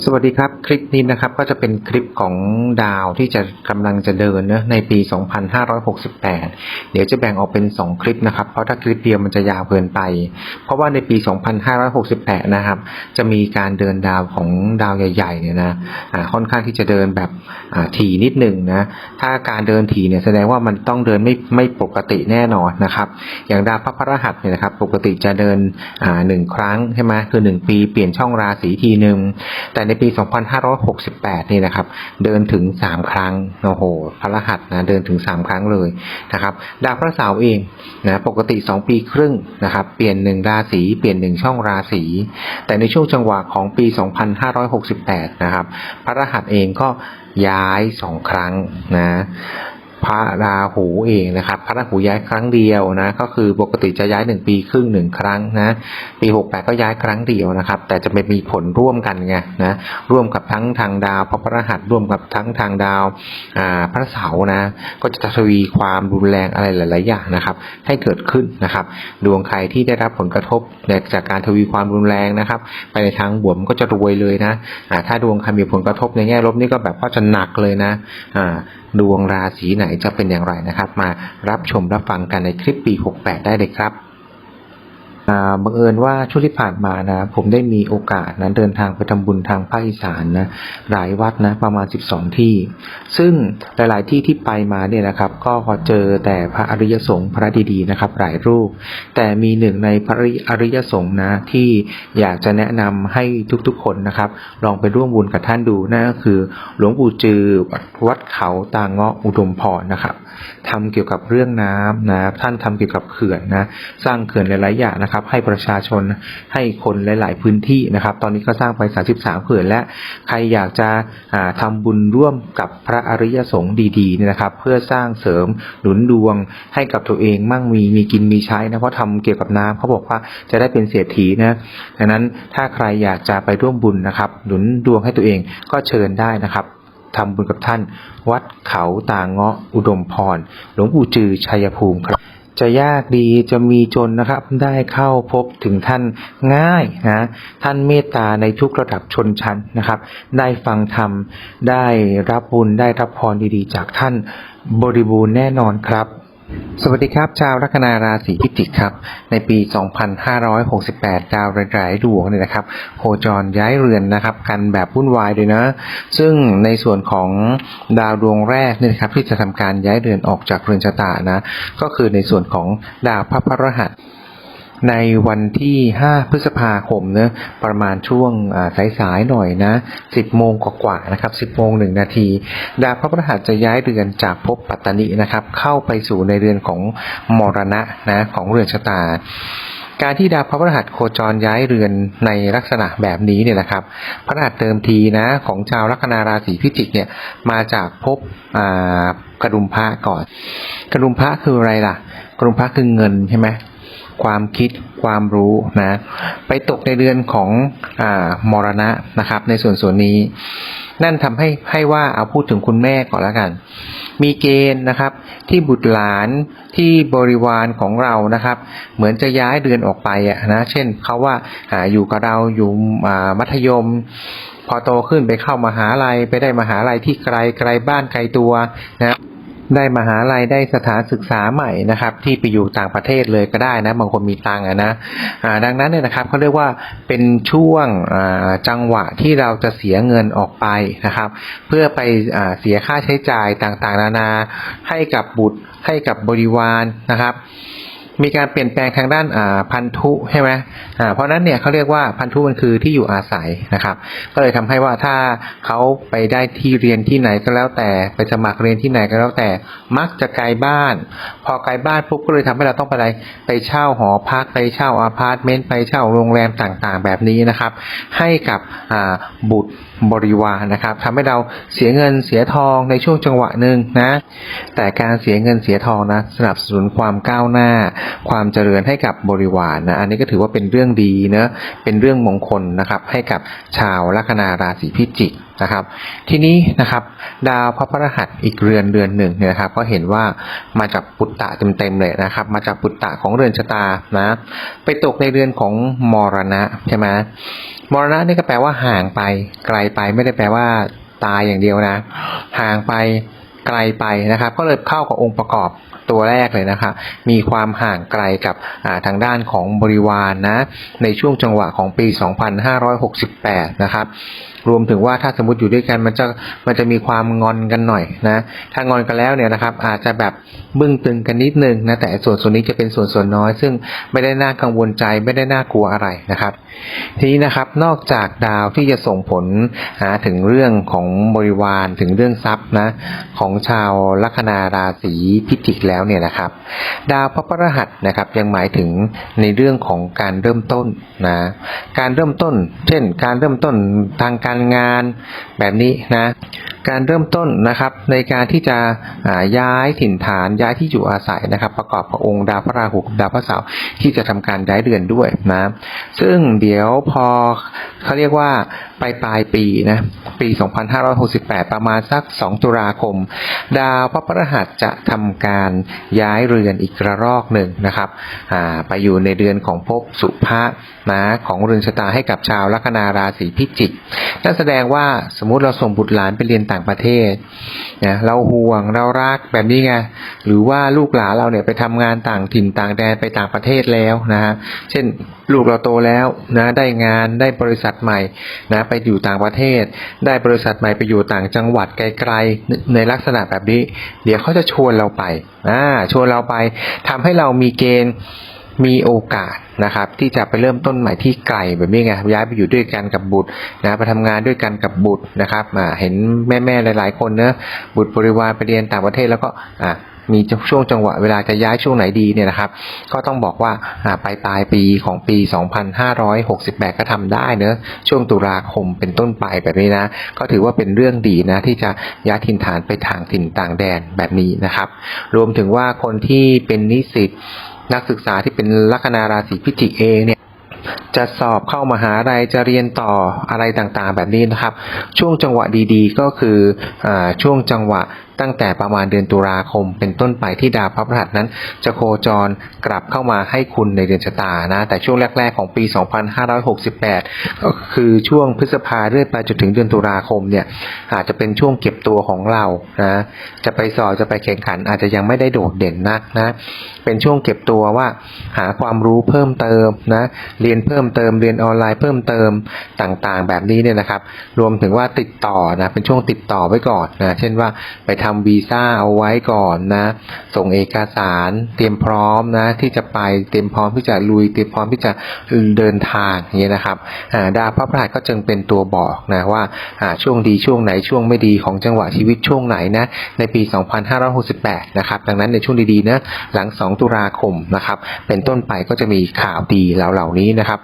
สวัสดีครับ คลิปนี้นะครับก็จะเป็นคลิปของดาวที่จะกำลังจะเดินเนะในปี 2568 เดี๋ยวจะแบ่งออกเป็น 2 คลิปนะครับ เพราะถ้าคลิปเดียวมันจะยาวเกินไป เพราะว่าในปี 2568 นะครับ จะมีการเดินดาวของดาวใหญ่ๆเนี่ยนะอ่าค่อนข้างที่จะเดินแบบอ่าถี่นิดหนึ่งนะถ้าการเดินถี่เนี่ยแสดงว่ามันต้องเดินไม่ไม่ปกติแน่นอนนะครับ อย่างดาวพระพฤหัสเนี่ยนะครับปกติจะเดินอ่าหนึ่งครั้งใช่ไหมคือ 1 ปีเปลี่ยนช่องราศีทีหนึ่งแต่ในในปี 2568 นี่นะครับ เดินถึง 3 ครั้งโอ้โหพระรหัสนะเดินถึง 3 ครั้งเลยนะครับดาวพระเสาร์เองนะปกติ 2 ปีครึ่งนะครับ เปลี่ยน 1 ราศีเปลี่ยน 1 ช่องราศีแต่ในช่วงจังหวะของปี 2568 นะครับ พระรหัสเองก็ย้าย 2 ครั้งนะ พระราหูเองนะครับ พระราหูย้ายครั้งเดียวนะ ก็คือปกติจะย้ายหนึ่งปีครึ่งหนึ่งครั้งนะ ปี68ก็ย้ายครั้งเดียวนะครับ แต่จะไม่มีผลร่วมกันไงนะ ร่วมกับทั้งทางดาวพระพฤหัสร่วมกับทั้งทางดาวพระเสาร์นะ ก็จะทวีความรุนแรงอะไรหลาย ๆ อย่างนะครับ ให้เกิดขึ้นนะครับ ดวงใครที่ได้รับผลกระทบจากการทวีความรุนแรงนะครับ ไปในทางบวมก็จะรวยเลยนะถ้าดวงใครมีผลกระทบในแง่ลบนี่ก็แบบว่าจะหนักเลยนะ อ่า ดวงราศีไหนจะเป็นอย่างไรนะครับ มารับชมรับฟังกันในคลิปปี 68 ได้เลยครับ บังเอิญว่าช่วงที่ผ่านมานะ ผมได้มีโอกาสนะเดินทางไปทำบุญทางภาคอีสานนะหลายวัดนะประมาณ 12 ที่ ซึ่งหลาย ๆ ที่ที่ไปมาเนี่ยนะครับ ก็พอเจอแต่พระอริยสงฆ์พระดี ๆ นะครับ หลายรูป แต่มีหนึ่งในพระอริยสงฆ์นะที่อยากจะแนะนำให้ทุก ๆ คนนะครับ ลองไปร่วมบุญกับท่านดูนั่นก็คือ หลวงปู่จือวัดเขาตาเงาะอุดมพรนะครับ ทำเกี่ยวกับเรื่องน้ำนะท่านทำเกี่ยวกับเขื่อนนะสร้างเขื่อนหลายๆอย่างนะครับ ให้ประชาชนให้คนหลาย ๆ พื้นที่นะครับ ตอนนี้ก็สร้างไป 33 เขื่อนและใครอยากจะอ่าทำบุญร่วมกับพระอริยสงฆ์ดีๆเนี่ยนะครับ เพื่อสร้างเสริมหนุนดวงให้กับตัวเองมั่งมีมีกินมีใช้นะเพราะทำเกี่ยวกับน้ำเขาบอกว่าจะได้เป็นเศรษฐีนะดังนั้นถ้าใครอยากจะไปร่วมบุญนะครับ หนุนดวงให้ตัวเองก็เชิญได้นะครับ ทำบุญกับท่าน วัดเขาตาเงาะอุดมพร หลวงปู่จือชัยภูมิครับ จะยากดีจะมีจนนะครับ ได้เข้าพบถึงท่านง่ายนะท่านเมตตาในทุกระดับชนชั้นนะครับ ได้ฟังธรรม ได้รับบุญได้รับพรดีๆ จากท่านบริบูรณ์แน่นอนครับ สวัสดีครับ ชาวลัคนาราศีพิจิกครับ ในปี 2568 ดาวหลายดวงเนี่ยนะครับโคจรย้ายเรือนนะครับ กันแบบวุ่นวายเลยนะ ซึ่งในส่วนของดาวดวงแรกเนี่ยนะครับที่จะทำการย้ายเรือนออกจากเรือนชะตานะ ก็คือในส่วนของดาวพระพรหัส ในวันที่ 5 พฤษภาคมเนะประมาณช่วงสายๆหน่อยนะ 10 โมงกว่าๆนะครับ 10 โมง 1 นาที ดาวพระพฤหัสจะย้ายเรือนจากภพปัตตานีนะครับ เข้าไปสู่ในเรือนของมรณะนะของเรือนชะตาการที่ดาวพระพฤหัสโคจรย้ายเรือนในลักษณะแบบนี้เนี่ยนะครับ พระรหัสเติมทีนะของชาวลัคนาราศีพิจิกเนี่ยมาจากภพกระดุมพระก่อน กระดุมพระคืออะไรล่ะ กระดุมพระคือเงินใช่ไหม ความคิดความรู้นะไปตกในเรือนของอ่ามรณะนะครับ ในส่วนส่วนนี้ นั่นทำให้ให้ว่าเอาพูดถึงคุณแม่ก่อนแล้วกัน มีเกณฑ์นะครับ ที่บุตรหลานที่บริวารของเรานะครับ เหมือนจะย้ายเรือนออกไปอะนะเช่นเขาว่าอ่าอยู่กับเราอยู่อ่ามัธยม พอโตขึ้นไปเข้ามหาลัยไปได้มหาลัยที่ไกลไกลบ้านไกลตัวนะ ได้มหาลัยได้สถานศึกษาใหม่นะครับ ที่ไปอยู่ต่างประเทศเลยก็ได้นะบางคนมีตังค์อะนะดังนั้นเนี่ยนะครับเขาเรียกว่าเป็นช่วงจังหวะที่เราจะเสียเงินออกไปนะครับ เพื่อไปอเสียค่าใช้จ่ายต่างๆ นานาให้กับบุตรให้กับบริวารนะครับ มีการเปลี่ยนแปลงทางด้านพันธุใช่ไหมเพราะนั้นเนี่ยเขาเรียกว่าพันธุมันคือที่อยู่อาศัยนะครับ ก็เลยทำให้ว่าถ้าเขาไปได้ที่เรียนที่ไหนก็แล้วแต่ไปสมัครเรียนที่ไหนก็แล้วแต่ มักจะไกลบ้าน พอไกลบ้านปุ๊บก็เลยทำให้เราต้องไปอะไรไปเช่าหอพักไปเช่าอาพาร์ตเมนต์ไปเช่าโรงแรมต่างๆ แบบนี้นะครับ ให้กับบุตร บริวารนะครับทำให้เราเสียเงินเสียทองในช่วงจังหวะหนึ่งนะ แต่การเสียเงินเสียทองนะสนับสนุนความก้าวหน้า ความเจริญให้กับบริวารนะอันนี้ก็ถือว่าเป็นเรื่องดีเนะเป็นเรื่องมงคลนะครับให้กับชาวลัคนาราศีพิจิกนะครับทีนี้นะครับดาวพระพฤหัสอีกเรือนเรือนหนึ่งเนี่ยนะครับก็เห็นว่ามาจากปุตตะเต็มๆเลยนะครับ มาจากปุตตะของเรือนชะตานะไปตกในเรือนของมรณะใช่ไหม มรณะนี่ก็แปลว่าห่างไป ไกลไปไม่ได้แปลว่า ตายอย่างเดียวนะ ห่างไปไกลไปนะครับ ก็เลยเข้ากับองค์ประกอบตัวแรกเลยนะครับมีความห่างไกลกับทางด้านของบริวารนนะในช่วงจังหวะของปี 2568 นะครับ รวมถึงว่าถ้าสมมติอยู่ด้วยกันมันจะมันจะมีความงอนกันหน่อยนะถ้างอนกันแล้วเนี่ยนะครับ อาจจะแบบบึ้งตึงกันนิดนึงนะแต่ส่วนส่วนนี้จะเป็นส่วนส่วนน้อย ซึ่งไม่ได้น่ากังวลใจไม่ได้น่ากลัวอะไรนะครับ ทีนี้นะครับนอกจากดาวที่จะส่งผลถึงเรื่องของบริวารถึงเรื่องทรัพย์นะของชาวลัคนาราศีพิจิกแล้วเนี่ยนะครับ ดาวพระพฤหัสนะครับยังหมายถึงในเรื่องของการเริ่มต้นนะการเริ่มต้น เช่น การเริ่มต้นทางการการงานแบบนี้นะ การเริ่มต้นนะครับในการที่จะย้ายถิ่นฐานย้ายที่อยู่อาศัยนะครับ ประกอบกับองค์ดาวพระราหูดาวพระเสาร์ที่จะทำการย้ายเดือนด้วยนะ ซึ่งเดี๋ยวพอเขาเรียกว่าปลายปลายปีนะปี 2568 ประมาณสัก 2 ตุลาคม ดาวพระพฤหัสจะทำการย้ายเรือนอีกระรอกหนึ่งนะครับไปอยู่ในเดือนของภพสุภะนะของเรือนชะตาให้กับชาวลัคนาราศีพิจิกนั่นแสดงว่าสมมุติเราส่งบุตรหลานไปเรียนต่างประเทศนะเราห่วงเรารักแบบนี้ไงหรือว่าลูกหลานเราเนี่ยไปทำงานต่างถิ่นต่างแดนไปต่างประเทศแล้วนะฮะเช่นลูกเราโตแล้วนะได้งานได้บริษัทใหม่นะไปอยู่ต่างประเทศ ได้บริษัทใหม่ไปอยู่ต่างจังหวัดไกลๆในลักษณะแบบนี้ เดี๋ยวเขาจะชวนเราไปอ่าชวนเราไปทำให้เรามีเกณฑ์ มีโอกาสนะครับ ที่จะไปเริ่มต้นใหม่ที่ไกลแบบนี้ไงย้ายไปอยู่ด้วยกันกับบุตรนะไปทำงานด้วยกันกับบุตรนะครับเห็นแม่ๆหลาย ๆ คนเนอะบุตรบริวารไปเรียนต่างประเทศแล้วก็อ่ามีช่วงจังหวะเวลาจะย้ายช่วงไหนดีเนี่ยนะครับ ก็ต้องบอกว่าปลายปลายปีของปี 2568 ก็ทำได้เนอะช่วงตุลาคมเป็นต้นไปแบบนี้นะ ก็ถือว่าเป็นเรื่องดีนะที่จะย้ายถิ่นฐานไปทางถิ่นต่างแดนแบบนี้นะครับ รวมถึงว่าคนที่เป็นนิสิต นักศึกษาที่เป็นลัคนาราศีพิจิกเองเนี่ยจะสอบเข้ามหาลัยจะเรียนต่ออะไรต่างๆ แบบนี้นะครับ ช่วงจังหวะดีๆ ก็คืออช่วงจังหวะตั้งแต่ประมาณเดือนตุลาคม เป็นต้นไปที่ดาวพระพฤหัสนั้น จะโคจรกลับเข้ามาให้คุณในเดือนชะตานะ แต่ช่วงแรก ๆ ของปี 2568 ก็คือช่วงพฤษภาเรื่อยไปจนถึงเดือนตุลาคมเนี่ยอาจจะเป็นช่วงเก็บตัวของเรานะจะไปสอบจะไปแข่งขันอาจจะยังไม่ได้โดดเด่นนักนะ เป็นช่วงเก็บตัวว่า หาความรู้เพิ่มเติมนะเรียนเพิ่มเติมเรียนออนไลน์เพิ่มเติมต่างๆ แบบนี้เนี่ยนะครับ รวมถึงว่าติดต่อนะเป็นช่วงติดต่อไว้ก่อนนะเช่นว่าไปทำวีซ่าเอาไว้ก่อนนะ ส่งเอกสารเตรียมพร้อมนะที่จะไปเตรียมพร้อมที่จะลุยเตรียมพร้อมที่จะเดินทางอย่างเงี้ยนะครับดาวพระพฤหัสก็จึงเป็นตัวบอกนะว่าช่วงดีช่วงไหนช่วงไม่ดีของจังหวะชีวิตช่วงไหนนะในปี 2568 นะครับดังนั้นในช่วงดีๆนะหลัง 2 ตุลาคมนะครับเป็นต้นไปก็จะมีข่าวดีเหล่าเหล่านี้นะครับ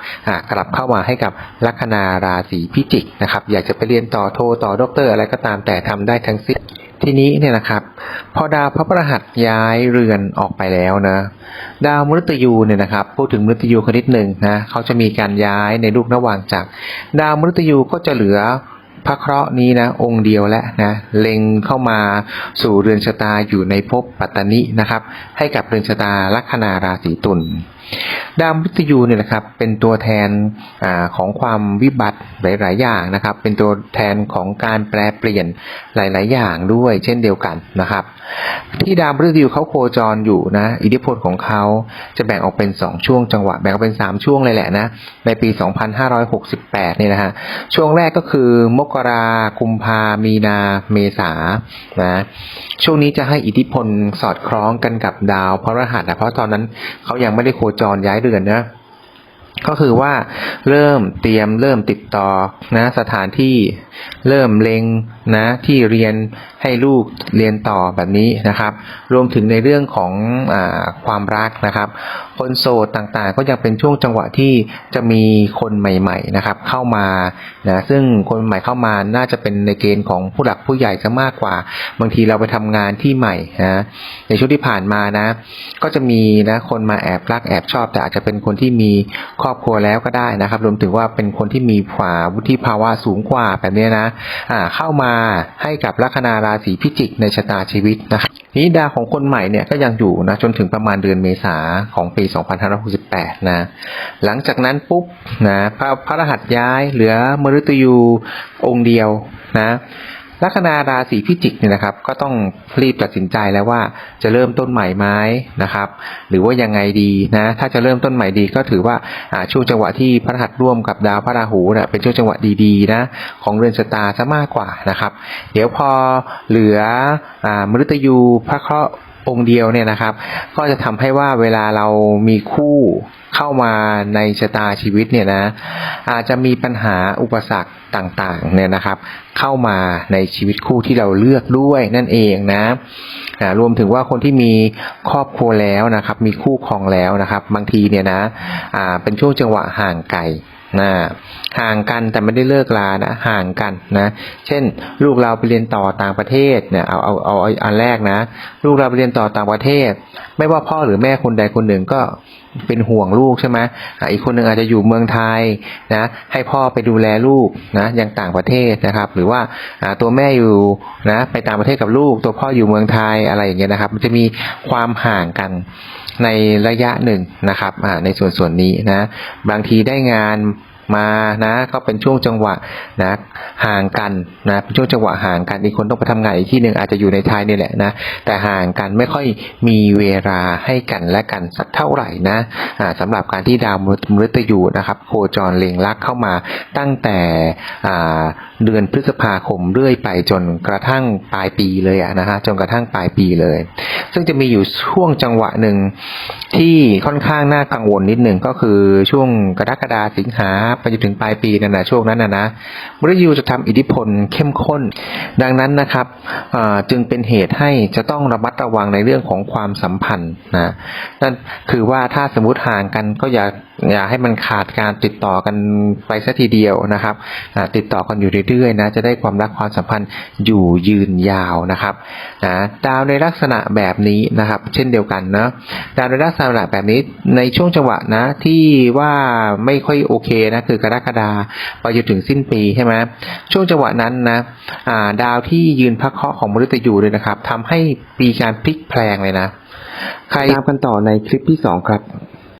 กลับเข้ามาให้กับลัคนาราศีพิจิกนะครับอยากจะไปเรียนต่อโทต่อด็อกเตอร์อะไรก็ตามแต่ทำได้ทั้งสิ้น ทีนี้เนี่ยนะครับ พอดาวพระพฤหัสย้ายเรือนออกไปแล้วนะ ดาวมฤตยูเนี่ยนะครับ พูดถึงมฤตยูคนนิดหนึ่งนะเขาจะมีการย้ายในลูกระหว่างจากดาวมฤตยูก็จะเหลือพระเคราะห์นี้นะองค์เดียวแล้วนะเล็งเข้ามาสู่เรือนชะตาอยู่ในภพปัตตานินะครับ ให้กับเรือนชะตาลัคนาราศีตุล ดาวมฤตยูเนี่ยนะครับเป็นตัวแทนอของความวิบัติหลาย ๆ อย่างนะครับ เป็นตัวแทนของการแปลเปลี่ยนหลาย ๆ อย่างด้วย เช่นเดียวกันนะครับ ที่ดาวมฤตยูเขาโคจรอยู่นะ อิทธิพลของเขาจะแบ่งออกเป็น 2 ช่วงจังหวะแบ่งออกเป็น 3 ช่วงเลยแหละนะในปี 2568 เนี่ยนะฮะช่วงแรกก็คือมกรากุมภามีนาเมษานะช่วงนี้จะให้อิทธิพลสอดคล้องกันกับดาวพระรหัสนะเพราะตอนนั้นเขายังไม่ได้โคจรย้ายเดือนนะก็คือว่าเริ่มเตรียมเริ่มติดต่อนะสถานที่เริ่มเล็งนะที่เรียนให้ลูกเรียนต่อแบบนี้นะครับ รวมถึงในเรื่องของอความรักนะครับ คนโสดต่างๆ ก็ยังเป็นช่วงจังหวะที่จะมีคนใหม่ๆนะครับ เข้ามานะซึ่งคนใหม่เข้ามาน่าจะเป็นในเกณฑ์ของผู้หลักผู้ใหญ่จะมากกว่า บางทีเราไปทำงานที่ใหม่นะในช่วงที่ผ่านมานะ ก็จะมีนะคนมาแอบรักแอบชอบ แต่อาจจะเป็นคนที่มีครอบครัวแล้วก็ได้นะครับ รวมถึงว่าเป็นคนที่มีผาวุฒิภาวะสูงกว่าแบบนี้นะอ่าเข้ามาให้กับลัคนาราศีพิจิกในชะตาชีวิตนะครับทีนี้ดาวของคนใหม่เนี่ยก็ยังอยู่นะจนถึงประมาณเดือนเมษาของปี2568 นะ หลังจากนั้นปุ๊บนะพระพระรหัสย้ายเหลือมฤตยูองค์เดียวนะลัคนาราศีพิจิกเนี่ยนะครับ ก็ต้องรีบตัดสินใจแล้วว่าจะเริ่มต้นใหม่ไหมนะครับ หรือว่ายังไงดีนะ ถ้าจะเริ่มต้นใหม่ดีก็ถือว่าช่วงจังหวะที่พระรหัสร่วมกับดาวพระราหูเนี่ยเป็นช่วงจังหวะดีๆนะของเรือนชะตาซะมากกว่านะครับ เดี๋ยวพอเหลืออมฤตยูพระเคราะห์ องค์เดียวเนี่ยนะครับ ก็จะทำให้ว่าเวลาเรามีคู่เข้ามาในชะตาชีวิตเนี่ยนะ อาจจะมีปัญหาอุปสรรคต่างๆเนี่ยนะครับ เข้ามาในชีวิตคู่ที่เราเลือกด้วยนั่นเองนะรวมถึงว่าคนที่มีครอบครัวแล้วนะครับ มีคู่ครองแล้วนะครับ บางทีเนี่ยนะเป็นช่วงจังหวะห่างไกล นะห่างกันแต่ไม่ได้เลิกลานะห่างกันนะ เช่น ลูกเราไปเรียนต่อต่างประเทศเนี่ยเอาเอาเอาเอาอันแรกนะ ลูกเราไปเรียนต่อต่างประเทศ ไม่ว่าพ่อหรือแม่คนใดคนหนึ่งก็เป็นห่วงลูกใช่ไหมอีกคนหนึ่งอาจจะอยู่เมืองไทยนะให้พ่อไปดูแลลูกนะยังต่างประเทศนะครับ หรือว่าอ่าตัวแม่อยู่นะไปต่างประเทศกับลูก ตัวพ่ออยู่เมืองไทยอะไรอย่างเงี้ยนะครับ มันจะมีความห่างกัน ในระยะหนึ่งนะครับอ่าในส่วนส่วนนี้นะบางทีได้งาน มานะก็เป็นช่วงจังหวะนะห่างกันนะเป็นช่วงจังหวะห่างกันอีกคนต้องไปทำงานอีกที่หนึ่งอาจจะอยู่ในไทยนี่แหละนะแต่ห่างกันไม่ค่อยมีเวลาให้กันและกันสักเท่าไหร่นะอ่าสำหรับการที่ดาวมฤตยูนะครับโคจรเล็งลักเข้ามาตั้งแต่อ่าเดือนพฤษภาคมเรื่อยไปจนกระทั่งปลายปีเลยอะนะฮะจนกระทั่งปลายปีเลย ซึ่งจะมีอยู่ช่วงจังหวะหนึ่งที่ค่อนข้างน่ากังวลนิดหนึ่งก็คือช่วงกรกฎาสิงหาไปจนถึงปลายปีนั่นนะช่วงนั้นนะนะมฤตยูจะทำอิทธิพลเข้มข้น ดังนั้นนะครับจึงเป็นเหตุให้จะต้องระมัดระวังในเรื่องของความสัมพันธ์นะนั่นคือว่าถ้าสมมติห่างกันก็อย่า อย่าให้มันขาดการติดต่อกันไปสัทีเดียวนะครับติดต่อกันอยู่เรื่อยๆนะจะได้ความรักความสัมพันธ์อยู่ยืนยาวนะครับนะดาวในลักษณะแบบนี้นะครับ เช่นเดียวกันนะดาวในลักษณะแบบนี้ในช่วงจังหวะนะที่ว่าไม่ค่อยโอเคนะคือกรกฎาไปจนถึงสิ้นปีใช่ไหมช่วงจังหวะนั้นนะาดาวที่ยืนพักเคาะของมฤตยูเลยนะครับทำให้มีการพลิกแพลงเลยนะ ใครตามกันต่อในคลิปที่สองครับ